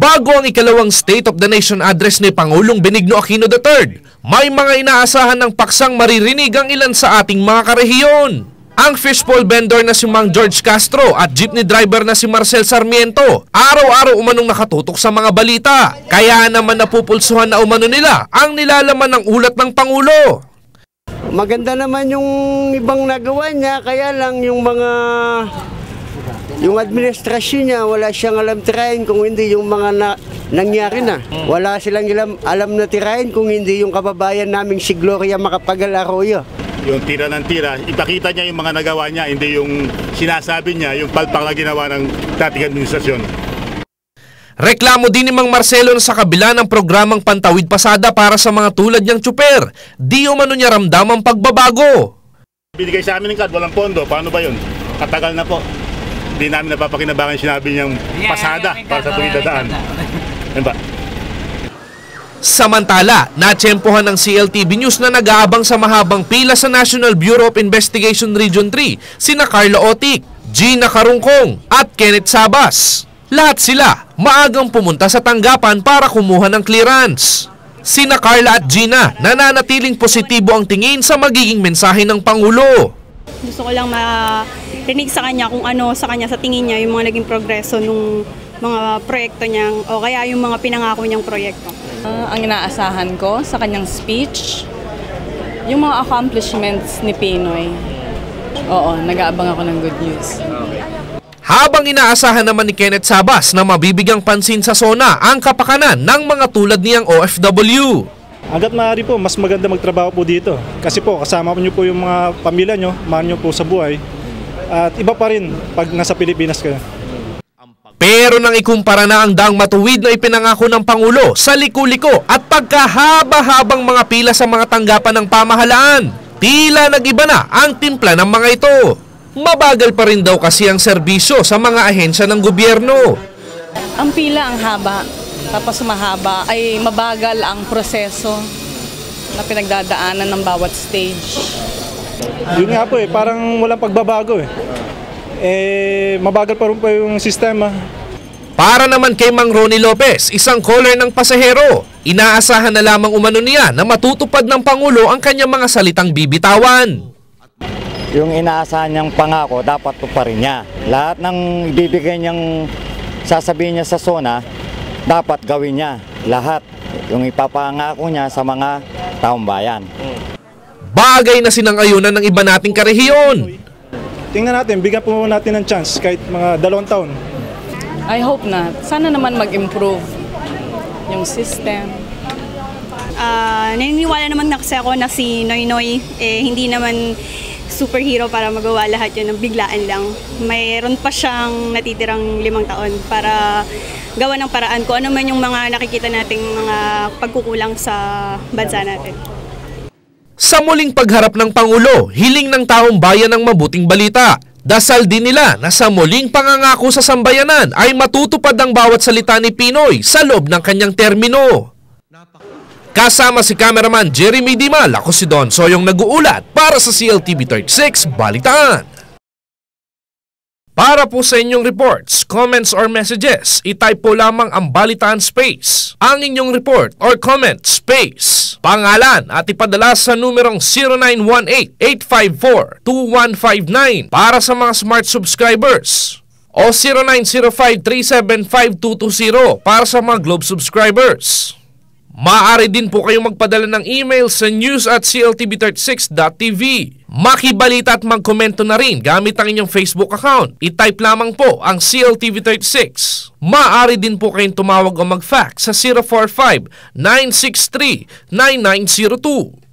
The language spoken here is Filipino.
Bago ang ikalawang State of the Nation address ni Pangulong Benigno Aquino III, may mga inaasahan ng paksang maririnig ang ilan sa ating mga karehiyon. Ang fishbowl vendor na si Mang George Castro at jeepney driver na si Marcel Sarmiento, araw-araw umanong nakatutok sa mga balita. Kaya naman napupulsuhan na umano nila ang nilalaman ng ulat ng Pangulo. Maganda naman yung ibang nagawa niya, kaya lang yung mga yung administrasyon niya, wala siyang alam tirahin kung hindi yung mga na, nangyari na. Wala silang alam, alam na tirahin kung hindi yung kababayan naming si Gloria Macapagal Arroyo. yung tira ng tira, ipakita niya yung mga nagawa niya, hindi yung sinasabi niya, yung palpak na ginawa ng dating administrasyon. Reklamo din ni Mang Marcelo sa kabila ng programang Pantawid Pasada para sa mga tulad niyang tsuper, di umano niya ramdam ang pagbabago. Binigay sa amin ng card, walang pondo, paano ba yun? Katagal na po. Hindi namin napapakinabangan yung sinabi niyang pasada para sa tuwing dadaan. Yan ba? Samantala, natsyempohan ng CLTV News na nag-aabang sa mahabang pila sa National Bureau of Investigation Region 3 sina Carlo Otik, Gina Karungkong at Kenneth Sabas. Lahat sila maagang pumunta sa tanggapan para kumuha ng clearance. Sina Carla at Gina nananatiling positibo ang tingin sa magiging mensahe ng Pangulo. Gusto ko lang marinig sa kanya kung ano sa kanya sa tingin niya yung mga naging progreso nung mga proyekto niyang o kaya yung mga pinangako niyang proyekto. Ah, ang inaasahan ko sa kanyang speech, yung mga accomplishments ni Pinoy. Oo, nag-aabang ako ng good news. Habang inaasahan naman ni Kenneth Sabas na mabibigang pansin sa SONA ang kapakanan ng mga tulad niyang OFW. Hanggat maaari po, mas maganda magtrabaho po dito. Kasi po, kasama niyo po yung mga pamilya nyo, mahal nyo po sa buhay. At iba pa rin pag nasa Pilipinas kayo. Pero nang ikumpara na ang daang matuwid na ipinangako ng Pangulo sa liku-liko at pagkahaba-habang mga pila sa mga tanggapan ng pamahalaan, tila nag-iba na ang timpla ng mga ito. Mabagal pa rin daw kasi ang serbisyo sa mga ahensya ng gobyerno. Ang pila ang haba, tapos mahaba, ay mabagal ang proseso na pinagdadaanan ng bawat stage. Yun nga po eh, parang walang pagbabago eh. Eh, mabagal pa rin po yung sistema. Para naman kay Mang Ronnie Lopez, isang caller ng pasahero, inaasahan na lamang umano niya na matutupad ng Pangulo ang kanyang mga salitang bibitawan. yung inaasahan niyang pangako, dapat tuparin niya. Lahat ng ibibigay niyang sasabihin niya sa SONA, dapat gawin niya. Lahat. Yung ipapangako niya sa mga taong bayan. Bagay na sinangayunan ng iba nating karehiyon. Tingnan natin, bigyan po natin ng chance kahit mga dalawang taon. I hope na. Sana naman mag-improve yung system. Ah, naniniwala naman na kasi ako na si Noy Noy eh, hindi naman superhero para magawa lahat yun ng biglaan lang. Mayroon pa siyang natitirang limang taon para gawa ng paraan kung ano man yung mga nakikita nating mga pagkukulang sa bansa natin. Sa muling pagharap ng Pangulo, hiling ng taong bayan ng mabuting balita. Dasal din nila na sa muling pangangako sa sambayanan ay matutupad ang bawat salita ni Pinoy sa loob ng kanyang termino. Kasama si cameraman Jeremy Dimal, ako si Don Soyong nag-uulat para sa CLTV 36 Balitaan. Para po sa inyong reports, comments or messages, itype po lamang ang Balitaan Space, ang inyong report or comment space, pangalan at ipadala sa numerong 0918-854-2159 para sa mga smart subscribers o 0905-375-220 para sa mga Globe subscribers. Maaari din po kayong magpadala ng email sa news at cltv36.tv. Makibalita at magkomento na rin gamit ang inyong Facebook account. I-type lamang po ang CLTV36. Maaari din po kayong tumawag o mag-fax sa 045-963-9902.